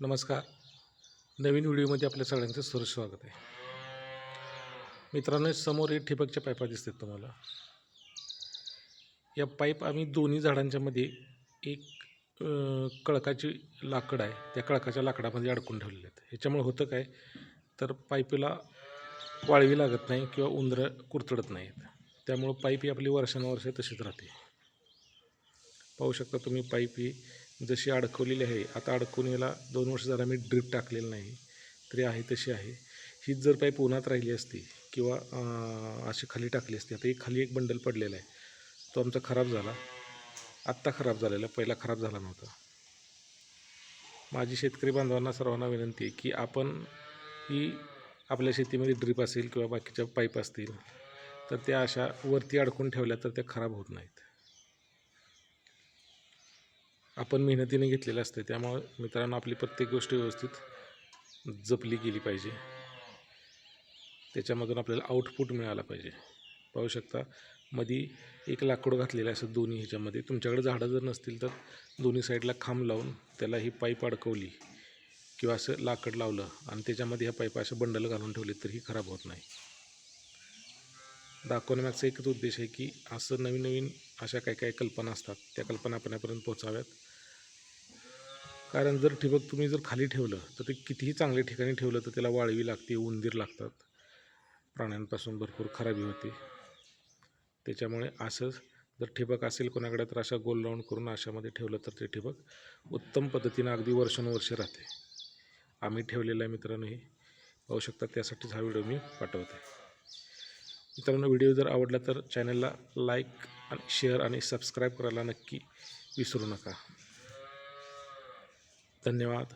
नमस्कार. नवीन व्हिडिओमध्ये आपल्या सगळ्यांचं सुरू स्वागत आहे. मित्रांनो समोर एक ठिबकच्या पाईपा दिसतात तुम्हाला. या पाईप आम्ही दोन्ही झाडांच्या मध्ये एक कळकाची लाकड आहे. त्या कळकाच्या लाकडामध्ये अडकून ठेवलेले आहेत. ह्याच्यामुळे होतं काय? तर पाईपला वाळवी लागत नाही किंवा उंदरं कुरतडत नाहीत. त्यामुळं पाईप ही आपली वर्षानुवर्षे तशीच राहते. पाहू शकता तुम्ही पाईप ही जशी अडकवलेली आहे. आता अडकून याला दोन वर्ष झाला मी ड्रीप टाकलेलं नाही. तरी आहे तशी आहे. हीच जर पाईप उन्हात राहिली असती किंवा अशी खाली टाकली असती. आता एक खाली एक बंडल पडलेला आहे. तो आमचा खराब झाला. आत्ता खराब झालेला. पहिला खराब झाला नव्हता. माझी शेतकरी बांधवांना सर्वांना विनंती आहे की आपण ही आपल्या शेतीमध्ये ड्रीप असेल किंवा बाकीच्या पाईप असतील तर त्या अशा वरती अडकून ठेवल्या तर त्या खराब होत नाहीत. आपण मेहनतीने घेतलेलं असतं त्यामुळं मित्रांनो आपली प्रत्येक गोष्ट व्यवस्थित जपली गेली पाहिजे. त्याच्यामधून आपल्याला आउटपुट मिळाला पाहिजे. पाहू शकता मधी एक लाकूड घातलेलं असं दोन्ही ह्याच्यामध्ये. तुमच्याकडे झाडं जर नसतील तर दोन्ही साईडला खांब लावून त्याला ही पाईप अडकवली किंवा असं लाकड लावलं आणि त्याच्यामध्ये ह्या पाईप असं बंडल घालून ठेवले तर ही खराब होत नाही. दाखवण्यामागचा एकच उद्देश आहे की असं नवीन नवीन अशा काही काही कल्पना असतात त्या कल्पना आपल्यापर्यंत पोहोचाव्यात. कारण जर ठिबक तुम्ही जर खाली ठेवलं तर ते कितीही चांगल्या ठिकाणी ठेवलं तर त्याला वाळवी लागते उंदीर लागतात. प्राण्यांपासून भरपूर खराबी होते. त्याच्यामुळे असं जर ठिबक असेल कोणाकडे तर अशा गोल राऊंड करून अशामध्ये ठेवलं तर ते ठिबक उत्तम पद्धतीनं अगदी वर्षानुवर्षे राहते. आम्ही ठेवलेलं आहे मित्रांनो हे पाहू शकता. त्यासाठीच हा व्हिडिओ मी पाठवते मित्रांनो व्हिडिओ जर आवडला तर चॅनलला लाईक आणि शेअर आणि सबस्क्राईब करायला नक्की विसरू नका. धन्यवाद.